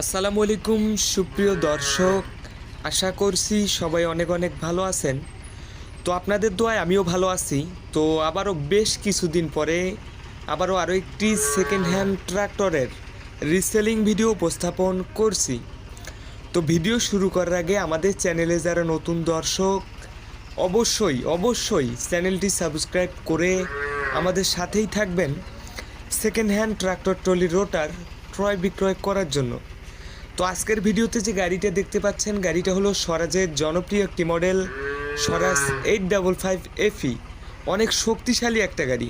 আসসালামু আলাইকুম, সুপ্রিয় দর্শক। আশা করছি সবাই অনেক অনেক ভালো আছেন। তো আপনাদের দোয়ায় আমিও ভালো আছি। তো আবারও বেশ কিছুদিন পরে আবারও আরও একটি সেকেন্ড হ্যান্ড ট্রাক্টরের রিসেলিং ভিডিও উপস্থাপন করছি। তো ভিডিও শুরু করার আগে আমাদের চ্যানেলে যারা নতুন দর্শক, অবশ্যই অবশ্যই চ্যানেলটি সাবস্ক্রাইব করে আমাদের সাথেই থাকবেন। Second hand tractor trolley rotor ক্রয় বিক্রয় করার জন্য। তো আজকের ভিডিওতে যে গাড়িটা দেখতে পাচ্ছেন, গাড়িটা হলো স্বরাজের জনপ্রিয় একটি model Swaraj eight double five FE অনেক শক্তিশালী একটা গাড়ি।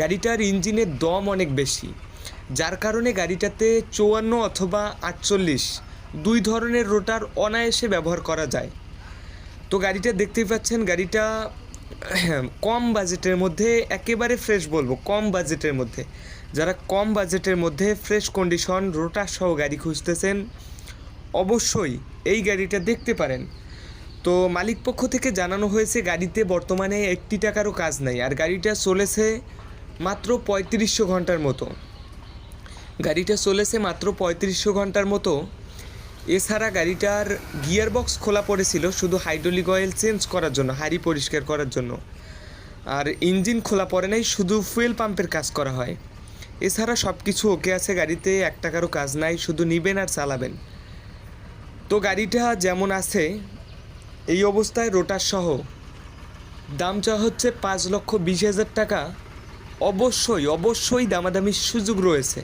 গাড়িটার ইঞ্জিনের দম অনেক বেশি। যার কারণে গাড়িটাতে চুয়ান্ন অথবা আটচল্লিশ দুই ধরনের রোটার অনায়াসে ব্যবহার করা যায়। তো গাড়িটা দেখতেই পাচ্ছেন, গাড়িটা কম বাজেটের মধ্যে, একেবারে ফ্রেশ বলব, কম বাজেটের মধ্যে। যারা কম বাজেটের মধ্যে ফ্রেশ কন্ডিশন, রোটার সহ গাড়ি খুঁজতেছেন, অবশ্যই এই গাড়িটা দেখতে পারেন। তো মালিক পক্ষ থেকে জানানো হয়েছে, গাড়িতে বর্তমানে একটি টাকারও কাজ নাই, আর গাড়িটা চলেছে মাত্র পঁয়ত্রিশশো ঘণ্টার মতো। গাড়িটা চলেছে মাত্র পঁয়ত্রিশশো ঘণ্টার মতো। এছাড়া গাড়িটার গিয়ার বক্স খোলা পড়েছিল, শুধু হাইড্রোলিক অয়েল চেঞ্জ করার জন্য, হাড়ি পরিষ্কার করার জন্য। আর ইঞ্জিন খোলা পড়ে নাই, শুধু ফুয়েল পাম্পের কাজ করা হয়। এছাড়া সব কিছু ওকে আছে গাড়িতে, এক টাকারও কাজ নাই, শুধু নিবেন আর চালাবেন। তো গাড়িটা যেমন আছে, এই অবস্থায় রোটার সহ। দাম চা হচ্ছে পাঁচ লক্ষ বিশ হাজার টাকা। অবশ্যই অবশ্যই দামাদামির সুযোগ রয়েছে।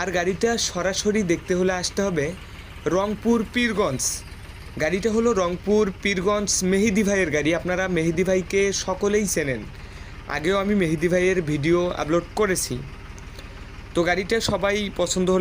আর গাড়িটা সরাসরি দেখতে হলে আসতে হবে রংপুর পীরগঞ্জ। গাড়িটা হলো রংপুর পীরগঞ্জ মেহেদি ভাইয়ের গাড়ি। আপনারা মেহেদি ভাইকে সকলেই চেনেন। আগেও আমি মেহেদি ভাইয়ের ভিডিও আপলোড করেছি। তো গাড়িটা সবাই পছন্দ হলে